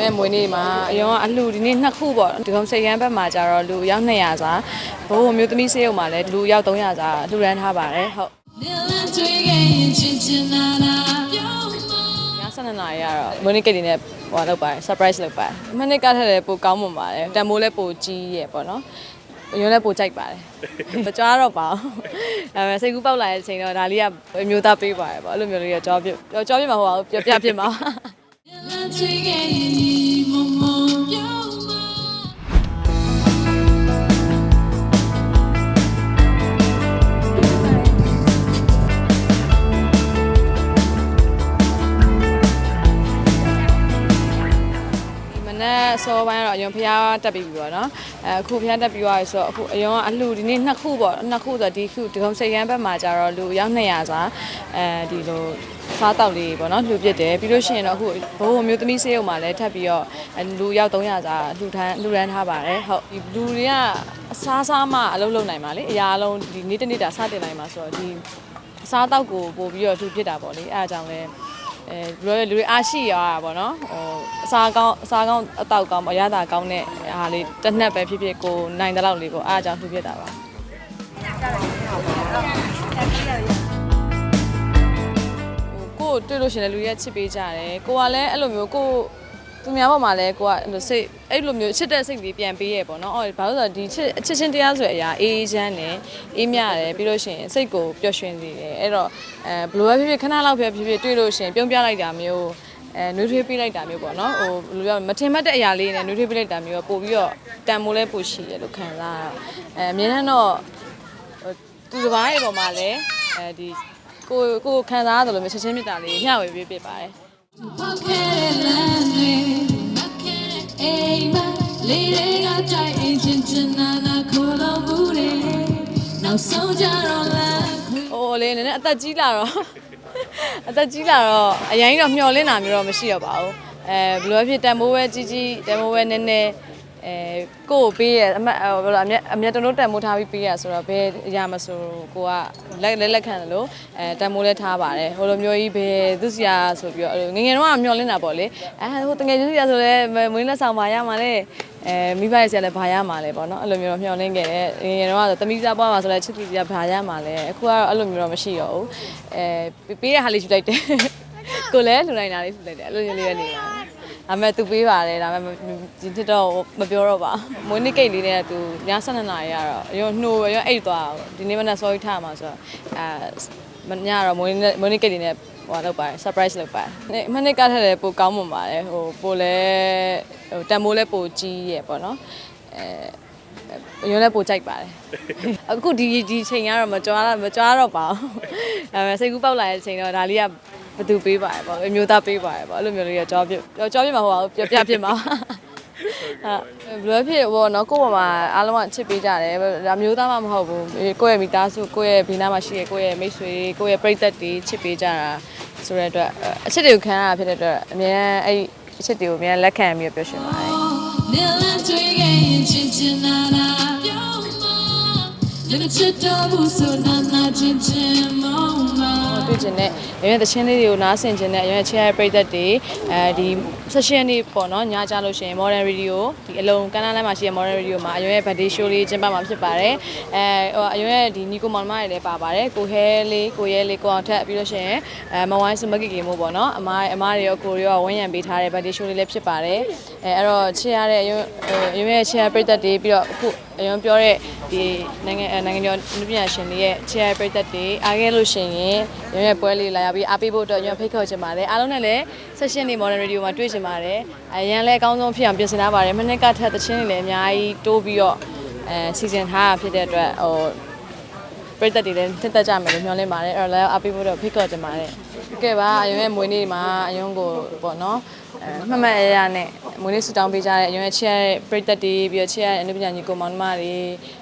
ရွေးမွေးနေ့မှာအရင်ကအလှဒီနေ့နှစ်ခုပေါ့ဒီကုန်းစိတ်ရန်ဘက်မှာကျတော့လူရောက်200စာဘိုးမျိုးသမီးစေးရုံမှာလည်းလူရောက်300စာလှူဒန်းထားပါတယ်ဟုတ်ည7နာရီကတော့မွေးနေ့ကိတ်တွေနဲ့ဟိုလောက်ပါတယ် surprise လုပ်ပါတယ်မနေ့ကထက်လည်းပိုကောင်းမွန်ပါတယ်တန်မိုးလည်းပိုကြီးရဲ့ပေါ့နော်အ ရင်လည်းပိုကြိုက်ပါတယ်မကြွားတော့ပါဘူးဒါပေမဲ့စိတ်ကူးပေါက်လာတဲ့အချိန်တော့ဒါလေးကအမျိုးသားပေးပါတယ်ပေါ့အဲ့လိုမျိုးလေးတော့ကြောပြကြောပြမှာဟိုပါပြပြဖြစ်မှာဒီမန က်စောပိုင်းကတော့အရင်ဖျားတက်ပြီးပြီပေါ့နော်အဲအခုဖျားတက်ပြီးသွားပြီဆိုတော့အခုအရင်ကအလှဒီနေ့နှစ်ခုပေါ့နှစ်ခုဆိုတော့ဒီခုဒီကုန်းစိတ်ရန်ဘက်မှာကျတော့လူရောက်200စာအဲဒီလိုစားတောက်လေးပေါ့နော်လှူပစ်တယ်ပြီးလို့ရှိရင်တော့အခုဘိုးမျိုးသမီးစေးရုံမှာလည်းထပ်ပြီးတော့အဲလူရောက်300စာလှူထမ်းလှူဒန်းထားပါတယ်ဟုတ်ဒီလူတွေကအစားစားမှအလုပ်လုပ်နိုင်ပါလေအရာအလုံးဒီနေ့တစ်နေ့တာစတင်နိုင်မှာဆိုတော့ဒီအစားတောက်ကိုပို့ပြီးတော့လှူပစ်တာပေါ့လေအဲအကြောင်းလဲ အဲဘယ်လိုလဲလူတွေအားရှိရတာပေါ့နော်ဟိုအစားကောင်းအစားကောင်းအတောက်ကောင်းပေါ့ရတာကောင်းတဲ့ဟာလေးတစ်နှက်ပဲဖြစ်ဖြစ်ကိုနိုင်တဲ့လောက်လေးပေါ့အားအကြောင်းလှူဖြစ်တာပါဟိုကိုတွေ့လို့ရှရင်လည်းလူတွေကချစ်ပေးကြတယ်ကိုကလည်းအဲ့လိုမျိုးကို သူများပေါ်မှာလည်းကိုကအဲ့လိုစိတ်အဲ့လိုမျိုးချစ်တဲ့စိတ်လေးပြန်ပေးရပေါ့နော်အော်ဘာလို့လဲဆိုတော့ဒီချစ်အချစ်ချင်းတရားဆိုတဲ့အရာအေးအေးချမ်းတယ်အေးမြတယ်ပြီးလို့ရှရင်စိတ်ကိုပျော်ရွှင်စေတယ်အဲ့တော့အဲဘယ်လိုပဲဖြစ်ဖြစ်ခဏလောက်ပဲဖြစ်ဖြစ်တွေ့လို့ရှရင်ပြုံးပြလိုက်တာမျိုးအဲနှွေးထွေးပေးလိုက်တာမျိုးပေါ့နော်ဟိုဘယ်လိုပြောမထင်မှတ်တဲ့အရာလေးနဲ့နှွေးထွေးပေးလိုက်တာမျိုးကပို့ပြီးတော့တန်မိုးလဲပို့ရှိတယ်လို့ခံစားရအဲအမြဲတမ်းတော့ဟိုသူတစ်ပါးရဲ့ပုံမှာလည်းအဲဒီကိုကိုခံစားရတယ်လို့မျိုးချက်ချင်းမြတ်တာလေးမျှဝေပေးပြပါတယ်နောက်ဆုံးကြတော့ လမ်း။ဟိုလေနည်းနည်းအသက်ကြီးလာတော့အသက်ကြီးလာတော့အရင်တော့မျောလင်းတာမျိုးတော့မရှိတော့ပါဘူး။အဲဘယ်လိုဖြစ်တန်မိုးပဲကြီးကြီးတန်မိုးပဲနည်းနည်း အဲကိုကိုပေးရအမတ်ဘယ်လိုအမြတ်အမြတ်တလို့တန်မိုးထားပြီးပေးရဆိုတော့ဘယ်အရာမဆိုကိုကလက်လက်လက်ခံတယ်လို့အဲတန်မိုးလည်းထားပါတယ်ဟိုလိုမျိုးကြီးဘယ်သူစီယာဆိုပြီးတော့အဲ့လိုငယ်ငယ်တော့ကမျောလင်းတာပေါ့လေအဲဟိုတငယ်ချင်းစီယာဆိုလဲမွေးလက်ဆောင်ပါရမှာလေအဲမိဘရဲ့စီယာလည်းဘာရမှာလဲပေါ့နော်အဲ့လိုမျိုးတော့မျောလင်းခဲ့တယ်ငယ်ငယ်တော့ကသမီးစားပွားမှာဆိုလဲချစ်တီစီယာဘာရမှာလဲအခုကတော့အဲ့လိုမျိုးတော့မရှိတော့ဘူးအဲပေးတဲ့ဟာလေးယူလိုက်တယ်ကိုလည်းလှူနိုင်တာလေးလှူလိုက်တယ်အဲ့လိုမျိုးလေးပဲနေပါတယ် ဒါပေမဲ့သူပေးပါတယ်ဒါပေမဲ့ဒီတစ်တော့မပြောတော့ပါမွေးနေ့ကိတ်လေးနဲ့သူည7နာရီကတော့အရောနှိုးရောအိတ်သွားဒီနေ့မနက်စောကြီးထားမှာဆိုတော့အဲမညတော့မွေးနေ့မွေးနေ့ကိတ်လေးနဲ့ဟိုလုပ်ပါတယ် surprise လုပ်ပါတယ်မနေ့ကထက်လည်းပိုကောင်းမွန်ပါတယ်ဟိုပိုလည်းဟိုတန်မိုးလည်းပိုကြီးရဲ့ပေါ့နော်အဲအရင်လည်းပိုကြိုက်ပါတယ်အခုဒီဒီချိန်ကတော့မကြွားမကြွားတော့ပါဘူးဒါပေမဲ့စိတ်ကူးပေါက်လာတဲ့အချိန်တော့ဒါလေးက ဘသူပေးပါရပေါ့အမျိုးသားပေးပါရပေါ့အဲ့လိုမျိုးလေးကကြောပြကြောပြမှာဟိုပါပြပြဖြစ်မှာဟာဘယ်လိုဖြစ်ဘောနော်ကိုယ့်ဘဝမှာအားလုံးကချစ်ပေးကြတယ်ဒါမျိုးသားမှမဟုတ်ဘူးကိုယ့်ရဲ့မိသားစုကိုယ့်ရဲ့ဘေးနားမှာရှိတဲ့ကိုယ့်ရဲ့မိတ်ဆွေကိုယ့်ရဲ့ပရိသတ်တွေချစ်ပေးကြတာဆိုတဲ့အတွက်အချစ်တွေကိုခံရတာဖြစ်တဲ့အတွက်အများအဲ့အချစ်တွေကိုအများလက်ခံပြီးပြောရှင်ပါတယ်နေလမ်းတွေ့ ခဲ့ရင်ချစ်ချင်နာနာပြောမှာလည်းမချစ်တော့ဘူးဆိုနာနာချင်းချင်းမောင်းမှာတွေ့ကျင်တဲ့ရရသချင်းလေးတွေကိုနားဆင်ကျင်တဲ့ရရချဲပရိသတ်တွေအဲဒီ session တွေပေါ့နော်ညကြလို့ရှိရင် modern radio ဒီအလုံးကန်းလန်းလမ်းမှာရှိတဲ့ modern radio မှာအရွယ် birthday show လေးကျင်းပမှာဖြစ်ပါတယ်အဲဟိုအရွယ်ဒီညီကိုမောင်မတွေလည်းပါပါတယ်ကိုဟဲလေးကိုရဲလေးကိုအောင်ထက်ပြီးလို့ရှိရင်အဲမဝိုင်းစမကီကီမို့ပေါ့နော်အမအမတွေရောကိုတွေရောဝန်းရံပေးထားတဲ့ birthday show လေးလည်းဖြစ်ပါတယ်အဲအဲ့တော့ချစ်ရတဲ့အရွယ်အရွယ်ချစ်ရပရိသတ်တွေပြီးတော့အခု အရွယ်ပြောတဲ့ဒီနိုင်ငံနိုင်ငံကျော်လူပညာရှင်တွေရဲ့ချစ်ရပရိသတ်တွေအားခဲ့လို့ရှိရင်ရွယ်ရွယ်ပွဲလေးလာရောက်ပြီးအားပေးဖို့အတွက်ရွယ်ဖိတ်ခေါ်ချင်ပါတယ်အားလုံးနဲ့လည်း session တွေ modern radio မှာတွေ့ချင်ပါတယ်အရန်လည်းအကောင်းဆုံးဖြစ်အောင်ပြင်ဆင်ထားပါတယ်မနေ့ကထက်သချင်းတွေလည်းအများကြီးတိုးပြီးတော့အဲစီစဉ်ထားတာဖြစ်တဲ့အတွက်ဟိုပရိသတ်တွေလည်းတက်တက်ကြမယ်လို့မျှော်လင့်ပါတယ်အဲ့တော့လည်းအားပေးဖို့တော့ဖိတ်ခေါ်ချင်ပါတယ် ကဲပါအရင်ရဲ့မွေးနေ့မှာအရင်ကိုပေါ့နော်အဲမှတ်မှတ်ရရနဲ့မွေးနေ့ဆူတောင်းပေးကြတဲ့အရင်ရဲ့ချစ်ရတဲ့ပရိသတ်တွေပြီးတော့ချစ်ရတဲ့အနုပညာညီကိုမောင်နှမတွေ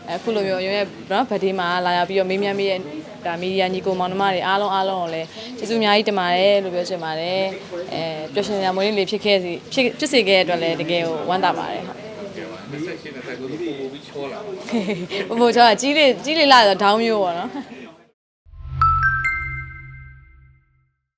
အခုလိုမျိုးအရင်ရဲ့နော်ဗတ်ဒေးမှာလာရောက်ပြီးတော့မေးမြန်းပေးတဲ့ဒါမီဒီယာညီကိုမောင်နှမတွေအားလုံးအားလုံးကိုလည်းကျေးဇူးအများကြီးတင်ပါတယ်လို့ပြောချင်ပါတယ်အဲပျော်ရွှင်စရာမွေးနေ့လေးဖြစ်ခဲ့စီဖြစ်ဖြစ်စေခဲ့တဲ့အတွက်လည်းတကယ်ကိုဝမ်းသာပါတယ်ဟုတ်မဆက်ရှင်တဲ့ကိုပို့ပို့ပြီးချောလာဘို့ဘို့ချောကြီးလေးကြီးလေးလာတော့ဒေါင်းမျိုးပေါ့နော်